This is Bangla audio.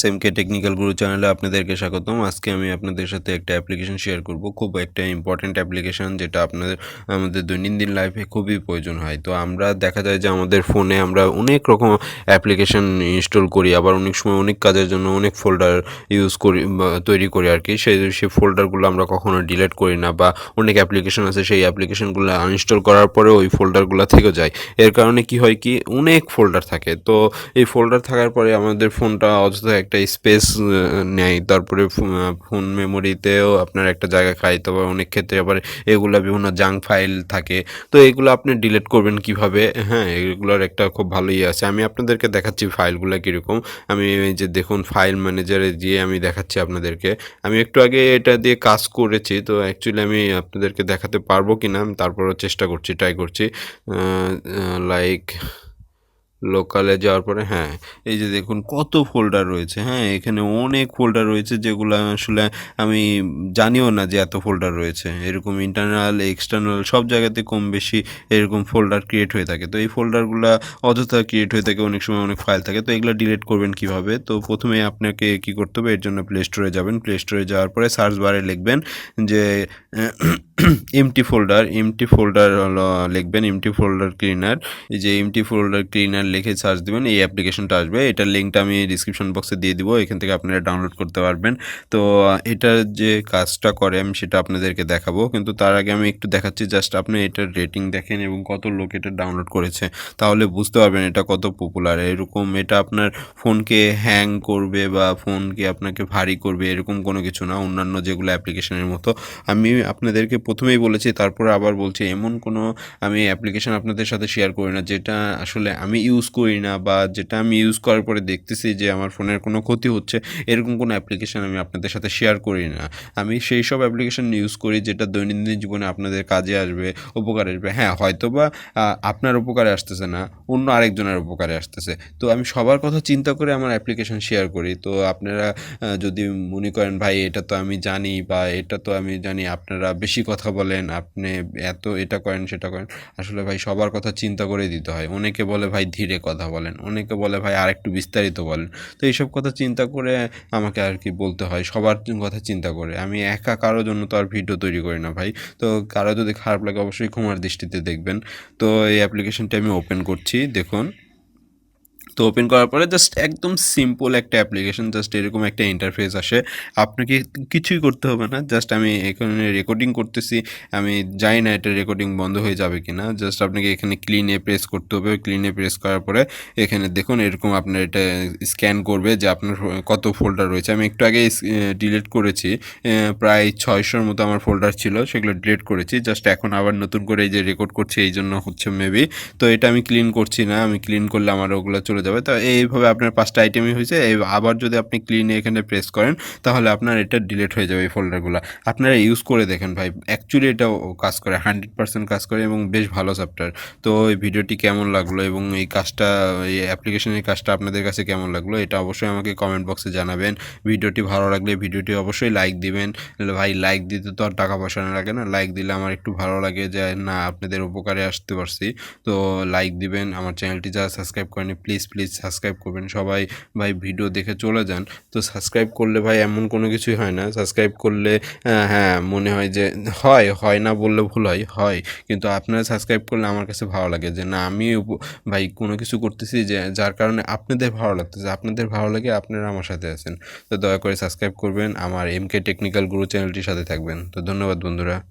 সেম কে টেকনিক্যাল গুরু চ্যানেলে আপনাদেরকে স্বাগতম। আজকে আমি আপনাদের সাথে একটা অ্যাপ্লিকেশন শেয়ার করব। খুব একটা ইম্পর্ট্যান্ট অ্যাপ্লিকেশন যেটা আপনাদের, আমাদের দৈনন্দিন লাইফে খুবই প্রয়োজন হয়। তো আমরা দেখা যায় যে আমাদের ফোনে আমরা অনেক রকম অ্যাপ্লিকেশন ইনস্টল করি, আবার অনেক সময় অনেক কাজের জন্য অনেক ফোল্ডার ইউজ করি তৈরি করি আর কি। সেই সেই ফোল্ডারগুলো আমরা কখনো ডিলিট করি না বা অনেক অ্যাপ্লিকেশন আছে, সেই অ্যাপ্লিকেশনগুলো আনইনস্টল করার পরে ওই ফোল্ডারগুলো থেকে যায়। এর কারণে কি হয় কি, অনেক ফোল্ডার থাকে। তো এই ফোল্ডার থাকার পরে আমাদের ফোনটা অযথা একটা স্পেস নেয়। তারপরে ফোন মেমোরিতেও আপনার একটা জায়গা খায় তবে অনেক ক্ষেত্রে আবার এগুলো বিভিন্ন জাঙ্ক ফাইল থাকে। তো এগুলো আপনি ডিলিট করবেন কীভাবে? হ্যাঁ এগুলোর একটা খুব ভালো ইয়ে আছে। আমি আপনাদেরকে দেখাচ্ছি ফাইলগুলো কীরকম। আমি যে দেখুন ফাইল ম্যানেজারে দিয়ে আমি দেখাচ্ছি আপনাদেরকে। আমি একটু আগে এটা দিয়ে কাজ করেছি। তো অ্যাকচুয়ালি আমি আপনাদেরকে দেখাতে পারব কি না তারপরও চেষ্টা করছি ট্রাই করছি। লাইক লোকালে যাওয়ার পরে হ্যাঁ এই যে দেখুন কত ফোল্ডার রয়েছে হ্যাঁ এখানে অনেক ফোল্ডার রয়েছে যেগুলো আসলে আমি জানিও না যে এত ফোল্ডার রয়েছে। এরকম ইন্টারনাল এক্সটার্নাল সব জায়গাতে কম বেশি এরকম ফোল্ডার ক্রিয়েট হয়ে থাকে। তো এই ফোল্ডারগুলো অযথা ক্রিয়েট হয়ে থাকে, অনেক সময় অনেক ফাইল থাকে। তো এগুলো ডিলিট করবেন কীভাবে? তো প্রথমে আপনাকে কি করতে হবে? এর জন্য প্লে স্টোরে যাবেন। প্লে স্টোরে যাওয়ার পরে সার্চ বারে লিখবেন যে এমটি ফোল্ডার এমটি ফোল্ডার লিখবেন এমটি ফোল্ডার ক্লিনার এই যে এমটি ফোল্ডার ক্লিনার লিখে সার্চ দেবেন, এই অ্যাপ্লিকেশনটা আসবে। এটার লিঙ্কটা আমি ডিসক্রিপশন বক্সে দিয়ে দিব, এখান থেকে আপনারা ডাউনলোড করতে পারবেন। তো এটার যে কাজটা করে, আমি সেটা আপনাদেরকে দেখাবো, কিন্তু তার আগে আমি একটু দেখাচ্ছি জাস্ট আপনি এটার রেটিং দেখেন এবং কত লোক এটা ডাউনলোড করেছে। তাহলে বুঝতে পারবেন এটা কত পপুলার এরকম এটা আপনার ফোনকে হ্যাং করবে বা ফোনকে আপনাকে ভারী করবে, এরকম কোনো কিছু না, অন্যান্য যেগুলো অ্যাপ্লিকেশনের মতো। আমি আপনাদেরকে প্রথমেই বলেছি, তারপর আবার বলছি, এমন কোনো আমি অ্যাপ্লিকেশন আপনাদের সাথে শেয়ার করি না, যেটা আসলে আমি ইউজ করি না বা যেটা আমি ইউজ করার পরে দেখতেছি যে আমার ফোনের কোনো ক্ষতি হচ্ছে, এরকম কোনো অ্যাপ্লিকেশান আমি আপনাদের সাথে শেয়ার করি না। আমি সেই সব অ্যাপ্লিকেশান ইউজ করি যেটা দৈনন্দিন জীবনে আপনাদের কাজে আসবে, উপকারে আসবে। হ্যাঁ হয়তো বা আপনার উপকারে আসতেছে না, অন্য আরেকজনের উপকারে আসতেছে। তো আমি সবার কথা চিন্তা করে আমার অ্যাপ্লিকেশান শেয়ার করি। তো আপনারা যদি মনে করেন, ভাই, এটা তো আমি জানি বা এটা তো আমি জানি, আপনারা বেশি কথা বলেন, আপনি এত এটা করেন, সেটা করেন, আসলে ভাই সবার কথা চিন্তা করে দিতে হয়। অনেকে বলে ভাই ধীরে কথা বলেন, অনেকে বলে ভাই আর একটু বিস্তারিত বলেন। তো এইসব কথা চিন্তা করে আমাকে আর কি বলতে হয়, সবার কথা চিন্তা করে। আমি একা কারোর জন্য তো আর ভিডিও তৈরি করি না ভাই। তো কারও যদি খারাপ লাগে অবশ্যই ক্ষমার দৃষ্টিতে দেখবেন। তো এই অ্যাপ্লিকেশনটি আমি ওপেন করছি, দেখুন। তো ওপেন করার পরে জাস্ট একদম সিম্পল একটা অ্যাপ্লিকেশন জাস্ট এরকম একটা ইন্টারফেস আসে। আপনাকে কিছুই করতে হবে না জাস্ট আমি এখানে রেকর্ডিং করতেছি, আমি জানি না এটা রেকর্ডিং বন্ধ হয়ে যাবে কি না জাস্ট আপনাকে এখানে ক্লিনে প্রেস করতে হবে ক্লিনে প্রেস করার পরে এখানে দেখুন এরকম আপনার এটা স্ক্যান করবে যে আপনার কত ফোল্ডার রয়েছে। আমি একটু আগে ডিলিট করেছি প্রায় ছয়শোর মতো আমার ফোল্ডার ছিল, সেগুলো ডিলিট করেছি। জাস্ট এখন আবার নতুন করে এই যে রেকর্ড করছি, এই জন্য হচ্ছে মেবি তো এটা আমি ক্লিন করছি না, আমি ক্লিন করলে আমার ওগুলো চলে যাবে। তো এইভাবে আপনার পাঁচটা আইটেমই হয়েছে। আবার যদি আপনি ক্লিনে এখানে প্রেস করেন, তাহলে আপনার এটা ডিলিট হয়ে যাবে এই ফোল্ডারগুলো আপনারা ইউজ করে দেখেন ভাই। অ্যাকচুয়ালি এটাও কাজ করে হান্ড্রেড পার্সেন্ট কাজ করে এবং বেশ ভালো সফটওয়্যার তো এই ভিডিওটি কেমন লাগল এবং এই কাজটা, এই অ্যাপ্লিকেশনের কাজটা আপনাদের কাছে কেমন লাগল এটা অবশ্যই আমাকে কমেন্ট বক্সে জানাবেন। ভিডিওটি ভালো লাগলে ভিডিওটি অবশ্যই লাইক দিবেন। ভাই লাইক দিতে তো আর টাকা পয়সা না লাগে না। লাইক দিলে আমার একটু ভালো লাগে যে, না, আপনাদের উপকারে আসতে পারছি। তো লাইক দিবেন। আমার চ্যানেলটি যারা সাবস্ক্রাইব করেনি প্লিজ প্লিজ সাবস্ক্রাইব করবেন। সবাই ভাই ভিডিও দেখে চলে যান। তো সাবস্ক্রাইব করলে ভাই এমন কোনো কিছুই হয় না। সাবস্ক্রাইব করলে হ্যাঁ মনে হয় যে হয় হয় না বললে ভুল হয় হয়। কিন্তু আপনারা সাবস্ক্রাইব করলে আমার কাছে ভালো লাগে যে না, আমি ভাই কোনো কিছু করতেছি যে, যার কারণে আপনাদের ভালো লাগতেছে। আপনাদের ভালো লাগে, আপনারা আমার সাথে আছেন। তো দয়া করে সাবস্ক্রাইব করবেন। আমার এম কে টেকনিক্যাল গুরু চ্যানেলটির সাথে থাকবেন। তো ধন্যবাদ বন্ধুরা।